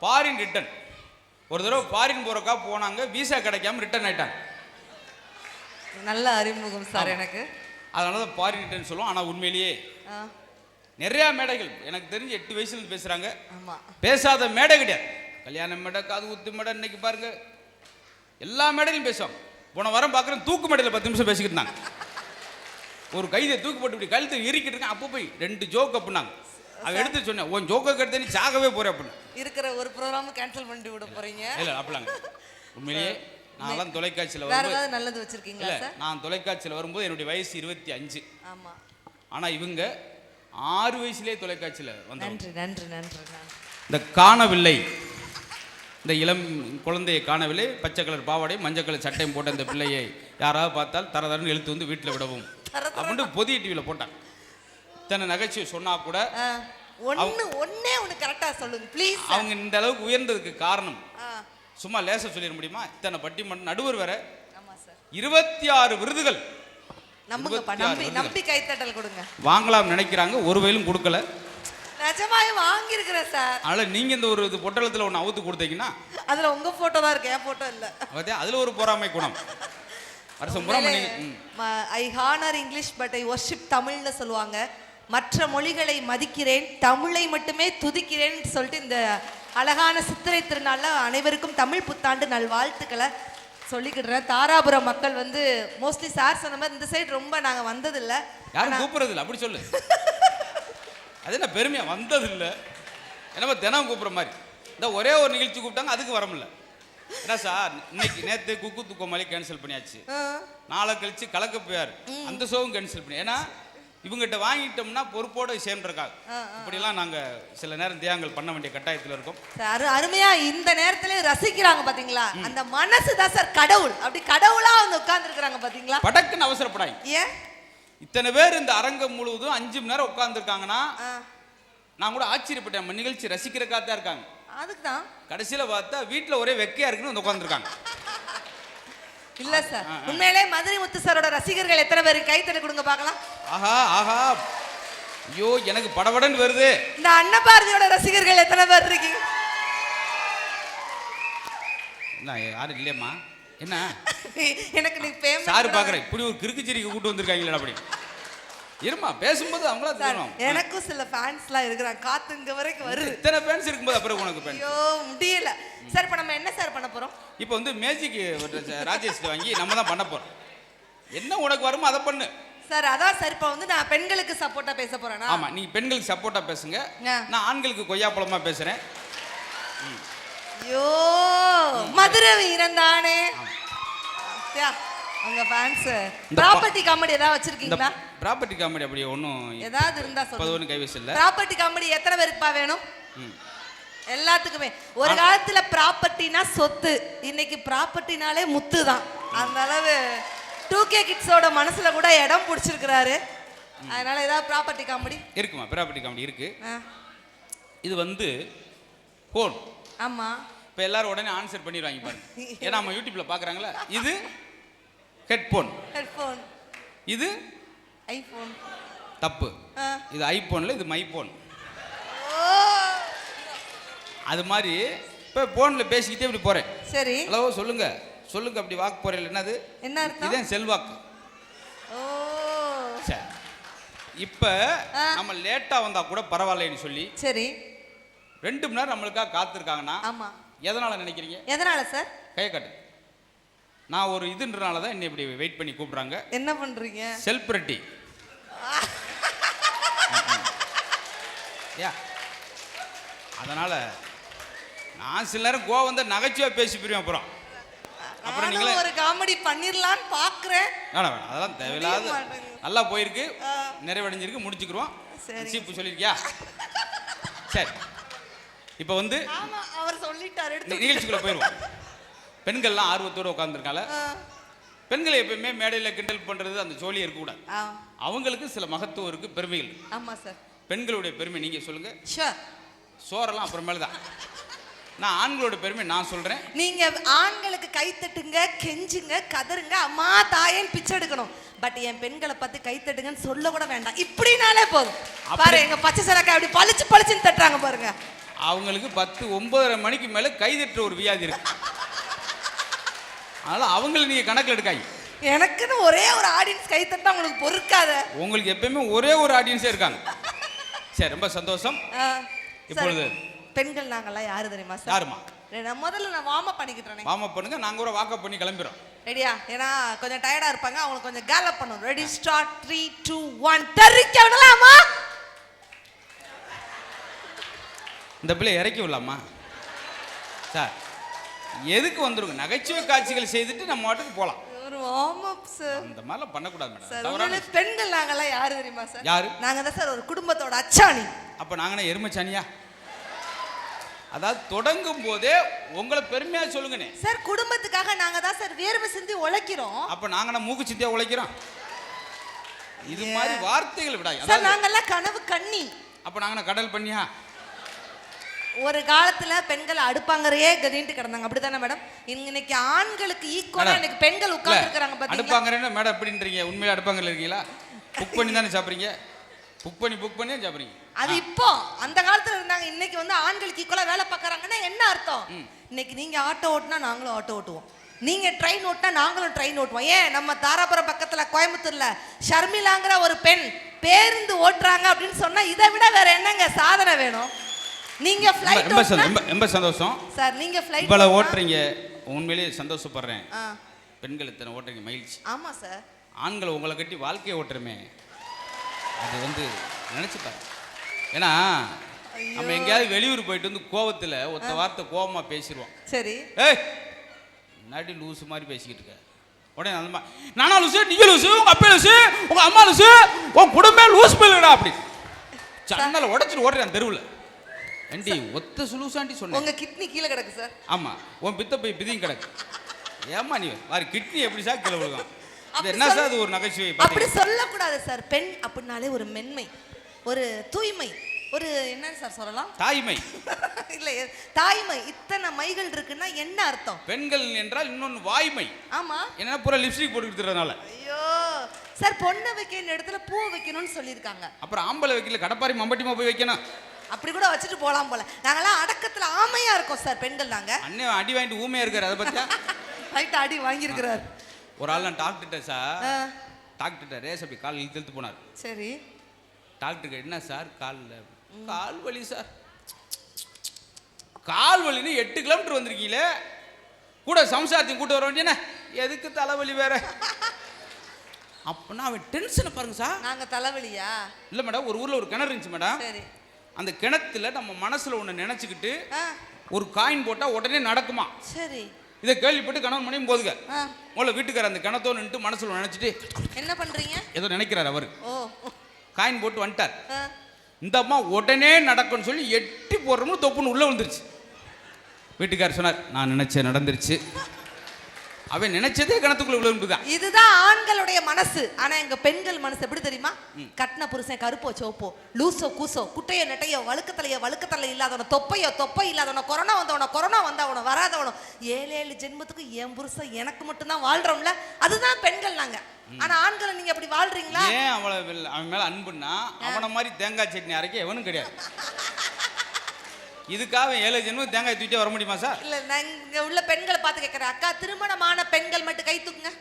Foreign return ஒரு தடவை foreign போறக்கா போனாங்க விசா கிடைக்காம ரிட்டர்ன் ஆயிட்டாங்க. நல்ல அறிமுகம் சார் எனக்கு. அதனால தான் ஃபாரின் ரிட்டர்ன் சொல்லுவோம் ஆனால் உண்மையிலேயே நிறையா மேடைகள் எனக்கு தெரிஞ்சு எட்டு வயசுல இருந்து பேசுறாங்க. ஆமா. பேசாத மேடை கிடையாது. கல்யாண மேடை காது குத்து மேடை இன்னைக்கு பாருங்க. எல்லா மேடையிலும் பேசுவாங்க. போன வாரம் பார்க்குறேன் தூக்கு மேடையில் பத்து நிமிஷம் பேசிக்கிட்டு இருந்தாங்க. ஒரு கைதை தூக்கு போட்டு இப்படி கழுத்து இறுக்கிட்டு இருக்கேன் அப்போ போய் ரெண்டு ஜோக் அப்படின்னாங்க அவன் எடுத்து சொன்னேன் உன் ஜோக்கை கெடுத்து நீ சாகவே போற அப்படின்னு. இருக்கிற ஒரு ப்ரோக்ராம் கேன்சல் பண்ணிட்டு விட போறீங்க. இல்லை அப்படிலாங்க உண்மையிலேயே நான்லாம் தொலைக்காட்சியில் வேற ஏதாவது நல்லது வச்சிருக்கீங்களா இல்லை நான் தொலைக்காட்சியில் வரும்போது என்னுடைய வயசு இருபத்தி அஞ்சு. ஆமா. ஆனால் இவங்க ஆறு வயசுலேயே தொலைக்காட்சியில் வந்தாங்க நன்றி நன்றி நன்றி நன்றி. இந்த காணவில்லை இந்த இளம் குழந்தையை காணவில்லை பச்சை கலர் பாவாடை மஞ்சள் கலர் சட்டையும் போட்ட இந்த பிள்ளையை யாராவது பார்த்தால் தர தரன்னு இழுத்து வந்து வீட்டில் விடவும். தரதரன்னு. அப்படின்ட்டு பொதிய டிவியில் போட்டான். இத்தனை நகைச்சுவை சொன்னா கூட ஒண்ணு ஒண்ணே ஒண்ணு கரெக்டா சொல்லுங்க ப்ளீஸ் அவங்க இந்த அளவுக்கு உயர்ந்ததுக்கு காரணம். சும்மா லேச சொல்லிட முடியுமா? இத்தனை பட்டிமன்றம் நடுவர் வேற. இருபத்தி ஆறு விருதுகள். நம்புங்கப்பா 26 நம்பி கைத்தட்டல் கொடுங்க. வாங்கலாம் நினைக்கிறாங்க ஒரு வயலும் கொடுக்கல. நிஜமாவே வாங்கியிருக்கிறேன் சார் அதனால நீங்க இந்த ஒரு இது பொட்டலத்தில் ஒன்று அவுத்து கொடுத்தீங்கன்னா அதுல உங்க போட்டோ தான் இருக்கு என் போட்டோ இல்ல. பார்த்தா அதுல ஒரு பொறாமை குணம். வருஷம். I honour English but I worship தமிழ்னு சொல்லுவாங்க. மற்ற மொழிகளை மதிக்கிறேன் தமிழை மட்டுமே துதிக்கிறேன் சொல்லிட்டு இந்த அழகான சித்திரை திருநாள்ல அனைவருக்கும் தமிழ் புத்தாண்டு நல்வாழ்த்துக்களை சொல்லிக்கிடுறேன். தாராபுரம் மக்கள் வந்து மோஸ்ட்லி சார் சொன்ன மாதிரி இந்த சைடு ரொம்ப நாங்க வந்ததில்லை. யாரும் கூப்பிடுறது இல்லை அப்படி சொல்லு. அது என்ன பெருமையா? வந்தது இல்லை என்னமோ தினம் கூப்பிடுற மாதிரி. இந்த ஒரே ஒரு நிகழ்ச்சி கூப்பிட்டாங்க அதுக்கு வர முடியல. என்ன சார் இன்னைக்கு நேத்து குக்கு துக்கோமாலி கேன்சல் பண்ணியாச்சு. நாளை கழிச்சு கலக்க போயார். அந்த ஷோவும் கேன்சல் பண்ணி ஏன்னா இவங்ககிட்ட வாங்கிட்டோம்னா பொறுப்போட சேர்ந்துருக்காங்க. இப்படிலாம் நாங்க சில நேரம் தியாகங்கள் பண்ண வேண்டிய கட்டாயத்தில் இருக்கோம். சார் அருமையா இந்த நேரத்துல ரசிக்கிறாங்க பாத்தீங்களா? அந்த மனசு தான் சார் கடவுள். அப்படி கடவுளா வந்து உட்கார்ந்துருக்காங்க பாத்தீங்களா? படக்குன்னு அவசரப்படாங்க ஏன்? இத்தனை பேர் இந்த அரங்கம் முழுவதும் அஞ்சு மணி நேரம் உட்காந்துருக்காங்கன்னா நான் கூட ஆச்சரியப்பட்டேன். நம்ம நிகழ்ச்சி ரசிக்கிறக்காக தான் இருக்காங்க. அதுக்கு தான். கடைசியில பார்த்தா வீட்டில் ஒரே வெக்கையா இருக்குன்னு வந்து உட்காந்துருக்காங்க இல்ல சார். உண்மையிலே மதுரை முத்து சாரோட ரசிகர்கள் எத்தனை பேர்? கைத்தறி கொடுங்க பார்க்கலாம். ஆஹா ஆஹா. ஐயோ எனக்கு படபடன்னு வருது. இந்த அன்னபாரதியோட ரசிகர்கள் எத்தனை பேர் இருக்கீங்க? என்ன யாரும் இல்லையம்மா? என்ன? எனக்கு நீ பேமெண்ட் சாரு பார்க்குறேன் இப்படி ஒரு கிறுக்குச்சிரிக்கு கூட்டு வந்திருக்காங்களா அப்படி. இருமா பேசும்போது அவங்களா தெரியும். எனக்கும் சில ஃபேன்ஸ்லாம் இருக்கிறாங்க. காத்து இங்க வரைக்கும் வருது. இத்தனை பேன்ஸ் இருக்கும்போது அப்புறம் உனக்கு பேன் ஐயோ முடியல. சார் இப்போ நம்ம என்ன சார் பண்ண போறோம்? இப்போ வந்து மேஜிக் ராஜேஷ்ட வாங்கி நம்ம தான் பண்ண போறோம். என்ன உனக்கு வருமோ அதை பண்ணு. சார் அதான் சார் இப்போ வந்து நான் பெண்களுக்கு சப்போர்ட்டா பேச போறேனா? ஆமா நீங்க பெண்களுக்கு சப்போர்ட்டா பேசுங்க. நான் ஆண்களுக்கு கொய்யாப்பழமா பேசுறேன். ஐயோ மதுரை வீரன் தானே. உங்க ஃபேன்ஸ் ப்ராப்பர்ட்டி காமெடி ஏதாவது வச்சிருக்கீங்களா? ப்ராப்பர்ட்டி காமெடி அப்படி ஒன்றும் ஏதாவது இருந்தா சொல்லுங்க. ஒன்றும் கைவசம் இல்லை. ப்ராப்பர்ட்டி காமெடி எத்தனை பேருக்குப்பா வேணும். எல்லாத்துக்குமே. ஒரு காலத்துல ப்ராப்பர்ட்டினா சொத்து. இன்னைக்கு ப்ராப்பர்ட்டினாலே முத்து தான் அந்த அளவு டூ கே கிட்ஸோட மனசுல கூட இடம் பிடிச்சிருக்கிறாரு. அதனால ஏதாவது ப்ராப்பர்ட்டி காமெடி இருக்குமா? ப்ராப்பர்ட்டி காமெடி இருக்கு. இது வந்து ஃபோன் ஆமா. இப்போ எல்லாரும் உடனே ஆன்சர் பண்ணிடுவாங்க பாருங்க ஏன்னா நம்ம யூடியூப்ல பார்க்குறாங்களா இது ஹெட்ஃபோன் ஹெட்ஃபோன் இது ஐபோன் தப்பு. இது ஐபோனில் இது மைபோன் அது மாதிரி இப்போ ஃபோனில் பேசிக்கிட்டே இப்படி போகிறேன் சரி. ஹலோ சொல்லுங்க. சொல்லுங்க அப்படி வாக்கு போகிறேன் என்னது? என்ன அர்த்தம்? இதான் செல்வாக்கு. ஓ. சரி இப்போ நம்ம லேட்டாக வந்தால் கூட பரவாயில்லைன்னு சொல்லி சரி. ரெண்டு மணி நேரம் நம்மளுக்காக காத்திருக்காங்கன்னா ஆமா. எதனால் நினைக்கிறீங்க? எதனால சார்? கையை காட்டு. நான் ஒரு இதுன்றனால தான் என்னை இப்படி வெயிட் பண்ணி கூப்பிட்றாங்க. என்ன பண்றீங்க? Self ready. யா. அதனால் நான் சில நேரம் கோவம் வந்து நகைச்சுவையாக பேசி போயிருவேன் அப்புறம். அப்புறம் நீங்களே ஒரு காமெடி பண்ணிரலாம்னு பாக்குறேன். வேணாம் வேணாம். அதெல்லாம் தேவையில்லாத. நல்லா போயிருக்கு. நிறைவடைஞ்சிருக்கு. முடிச்சுக்கிறோம் சரி. சீப்பு சொல்லியிருக்கியா? சரி. இப்போ வந்து அவர் சொல்லிட்டாரு. நிகழ்ச்சிக்குள்ள போயிடுவோம். பெண்கள்லாம் ஆர்வத்தோடு உட்காந்துருக்கால பெண்களை எப்பயுமே மேடையில் கிண்டல் பண்ணுறது அந்த ஜோலி இருக்கக்கூடாது. அவங்களுக்கு சில மகத்துவம் இருக்கு பெருமைகள் ஆமா சார். பெண்களுடைய பெருமை நீங்க சொல்லுங்க. ஷூர் சோறெல்லாம் அப்புறமேல தான் நான் ஆண்களோட பெருமை நான் சொல்றேன். நீங்க ஆண்களுக்கு கை தட்டுங்க கெஞ்சுங்க கதறுங்க அம்மா தாயேன்னு பிச்சை எடுக்கணும். பட் என் பெண்களை பார்த்து கை தட்டுங்கன்னு சொல்ல கூட வேண்டாம். இப்படினாலே போதும். பாரு எங்க பச்சை சரக்கா அப்படி பளிச்சு பளிச்சுன்னு தட்டுறாங்க பாருங்க. அவங்களுக்கு பத்து ஒன்பதரை மணிக்கு மேலே கைதட்டுற ஒரு வியாதி இருக்கு. அதனால அவங்கள நீங்க கணக்கில் எடுக்காங்க எனக்குன்னு ஒரே ஒரு ஆடியன்ஸ் கை தட்டா உங்களுக்கு பொறுக்காத. உங்களுக்கு எப்பயுமே ஒரே ஒரு ஆடியன்ஸே இருக்காங்க. சரி ரொம்ப சந்தோஷம். இப்பொழுது. பெண்கள் நாங்கெல்லாம் யாரு தெரியுமா சார் யாருமா நான் முதல்ல நான் வார்ம் அப் பண்ணிக்கிட்டேன் வார்ம் அப் பண்ணுங்க நாங்க கூட வாக்கப் பண்ணி கிளம்பிடுறோம் ரெடியா ஏன்னா கொஞ்சம் டயர்டா இருப்பாங்க அவங்களுக்கு கொஞ்சம் கேலப் பண்ணணும். Ready start three two one தெரிக்க விடலாமா இந்த பிள்ளை இறக்கி விடலாமா? சார் எதுக்கு வந்துருங்க? நகைச்சுவை காட்சிகள் செய்துட்டு நம்ம வாட்டுக்கு போகலாம் ஒரு வார்ம் அப் சார் அந்த மாதிரிலாம் பண்ணக்கூடாது மேடம் சார் தவறான பெண்கள் நாங்கெல்லாம் யாரு தெரியுமா சார் யாரு? நாங்க தான் சார் ஒரு குடும்பத்தோட அச்சாணி. அப்போ நாங்கண்ணே எருமைச்சானியா அதாவது தொடங்கும் போதே உங்களை பெருமையா சொல்லுங்கண்ணே. சார் குடும்பத்துக்காக நாங்க தான் சார் வேர்வை சிந்தி உழைக்கிறோம். அப்ப நாங்கண்ணா மூக்கு சித்தியா உழைக்கிறோம்? இது மாதிரி வார்த்தைகள் விடாது சார் நாங்கெல்லாம் கனவு கண்ணி. அப்ப நாங்கண்ணா கடல் பண்ணியா? ஒரு காலத்துல பெண்கள் அடுப்பாங்கறையே கதின்ட்டு கிடந்தாங்க. அப்படிதானே மேடம்? இன்னைக்கு ஆண்களுக்கு ஈக்குவலா இன்னைக்கு பெண்கள் உட்கார்ந்து இருக்காங்க பாத்தீங்களா? அடுப்பாங்கறேன்னா மேடம் எப்படின்றீங்க உண்மையில அடுப்பாங்கல இருக்கீங்களா? புக் பண்ணி தானே சாப்பிட்றீங்க? புக் பண்ணி புக் பண்ணி சாப்பிட்றீங்க. அது இப்போ அந்த காலத்துல இருந்தாங்க. இன்னைக்கு வந்து ஆண்களுக்கு ஈக்குவலா வேலை பார்க்கறாங்கன்னா என்ன அர்த்தம்? இன்னைக்கு நீங்க ஆட்டோ ஓட்டினா நாங்களும் ஆட்டோ ஓட்டுவோம். நீங்க ட்ரெயின் ஓட்டினா நாங்களும் ட்ரெயின் ஓட்டுவோம். ஏன்? நம்ம தாராபுரம் பக்கத்துல கோயம்புத்தூர்ல ஷர்மிளாங்கிற ஒரு பெண் பேருந்து ஓட்டுறாங்க அப்படின்னு சொன்னா இதை விட வேற என்னங்க சாதனை வேணும்? நீங்க ஃப்ளைட் ரொம்ப ரொம்ப- சந்தோஷம். சார் நீங்க ஃப்ளைட் இவ்வளவு ஓட்டுறீங்க. உண்மையிலேயே சந்தோஷப்படுறேன். பெண்கள் இத்தனை ஓட்டுறீங்க மகிழ்ச்சி. ஆமா சார். ஆண்கள் உங்களை கட்டி வாழ்க்கையை ஓட்டுறமே. அது வந்து நினைச்சு பாருங்க. ஏன்னா நம்ம எங்கேயாவது வெளியூர் போயிட்டு வந்து கோவத்துல ஒத்த வார்த்தை கோவமா பேசிடுவோம். சரி. ஏய் முன்னாடி லூசு மாதிரி பேசிக்கிட்டு இருக்க. உடனே அந்த மாதிரி நானா லூசு நீங்க லூசு உங்க அப்பா லூசு உங்க அம்மா லூசு உன் குடும்பமே லூஸ் போயிடுடா அப்படி. சன்னல உடைச்சிட்டு ஓடுறேன் தெருவில். ஏண்டி ஒத்த சுலூசாண்டி சொன்னேன். உங்க கிட்னி கீழே கிடக்கு சார். ஆமா உன் பித்த போய் பிதியும் கிடக்கு. ஏமா நீ வாரி கிட்னி எப்படி சார் கீழே விழுகும்? என்ன சார் அது ஒரு நகைச்சுவை அப்படி சொல்லக்கூடாது சார். பெண் அப்படின்னாலே ஒரு மென்மை. ஒரு தூய்மை ஒரு என்ன சார் சொல்லலாம்? தாய்மை. இல்ல தாய்மை. இத்தனை மைகள் இருக்குன்னா என்ன அர்த்தம்? பெண்கள் என்றால் இன்னொன்று வாய்மை. ஆமா. என்னன்னா பூரா லிப்ஸ்டிக் போட்டு கொடுத்துறதுனால ஐயோ. சார் பொண்ணை வைக்க வேண்டிய இடத்துல பூ வைக்கணும்னு சொல்லியிருக்காங்க. அப்புறம் ஆம்பளை வைக்கல கடப்பாரி மம்பட்டிமா போய் வைக்கணும். அப்படி கூட வச்சுட்டு போலாம் போல. நாங்கெல்லாம் அடக்கத்துல ஆமையா இருக்கோம் சார் பெண்கள் நாங்க. அண்ணன் அடி வாங்கிட்டு ஊமையா இருக்காரு அதை பத்தியா ரைட் அடி வாங்கியிருக்கிறார். ஒரு ஆள் நான் டாக்டர்கிட்ட சார் ஆ, டாக்டர்கிட்ட ரேஸ் அப்படி கால் இழுத்து போனார். சரி. டாக்டருக்கு என்ன சார் காலில்? கால் வலி சார். கால் வலின்னு எட்டு கிலோமீட்டர் வந்திருக்கீங்களே. கூட சம்சாரத்தையும் கூட்டு வர வேண்டியன? எதுக்கு தலைவலி வேற? அப்பனா அவன் டென்ஷனை பாருங்க சார். நாங்க தலைவலியா? இல்லை மேடம் ஒரு ஊரில் ஒரு கிணறு இருந்துச்சு மேடம். சரி. அந்த கிணத்துல நம்ம மனசுல ஒன்று நினச்சிக்கிட்டு ஒரு காயின் போட்டால் உடனே நடக்குமா? சரி. இதை கேள்விப்பட்டு கணவன் மணியும் போதுங்க. ஆ. முதல்ல வீட்டுக்கார அந்த கிணத்தோ நின்று மனசுல நினச்சிட்டு என்ன பண்றீங்க? ஏதோ நினைக்கிறார் அவர். ஓ. காயின் போட்டு வந்துட்டார். இந்த அம்மா உடனே நடக்கும்னு சொல்லி எட்டி போடுறோம்னு தொப்புன்னு உள்ள வந்துருச்சு வீட்டுக்காரர் சொன்னார் நான் நினைச்சேன் நடந்துருச்சு. அவன் நினைச்சதே கிணத்துக்குள்ள விழுந்துதான் இதுதான் ஆண்களுடைய மனசு. ஆனா எங்க பெண்கள் மனசு எப்படி தெரியுமா? கட்டின புருஷன் கருப்போ சோப்போ லூசோ கூசோ குட்டையோ நெட்டையோ வழுக்கத்தலையோ வழுக்கத்தலை இல்லாதவன தொப்பையோ தொப்பை இல்லாதவன கொரோனா வந்தவன கொரோனா வந்தவன வராதவன ஏழு ஏழு ஜென்மத்துக்கு என் புருஷன் எனக்கு மட்டும்தான் வாழ்றோம்ல? அதுதான் பெண்கள் நாங்க. ஆனா ஆண்களை நீங்க அப்படி வாழ்றீங்களா? ஏன் அவளை அவன் மேல அன்புன்னா அவனை மாதிரி தேங்காய் சட்னி அரைக்க எவனும் கிடையாது. இதுக்காக ஏழு ஜென்மம் தேங்காய் தூக்கிட்டே வர முடியுமா சார்? இல்லை நான் இங்கே உள்ள பெண்களை பார்த்து கேட்குறேன் அக்கா திருமணமான பெண்கள் மட்டும் கை தூக்குங்க.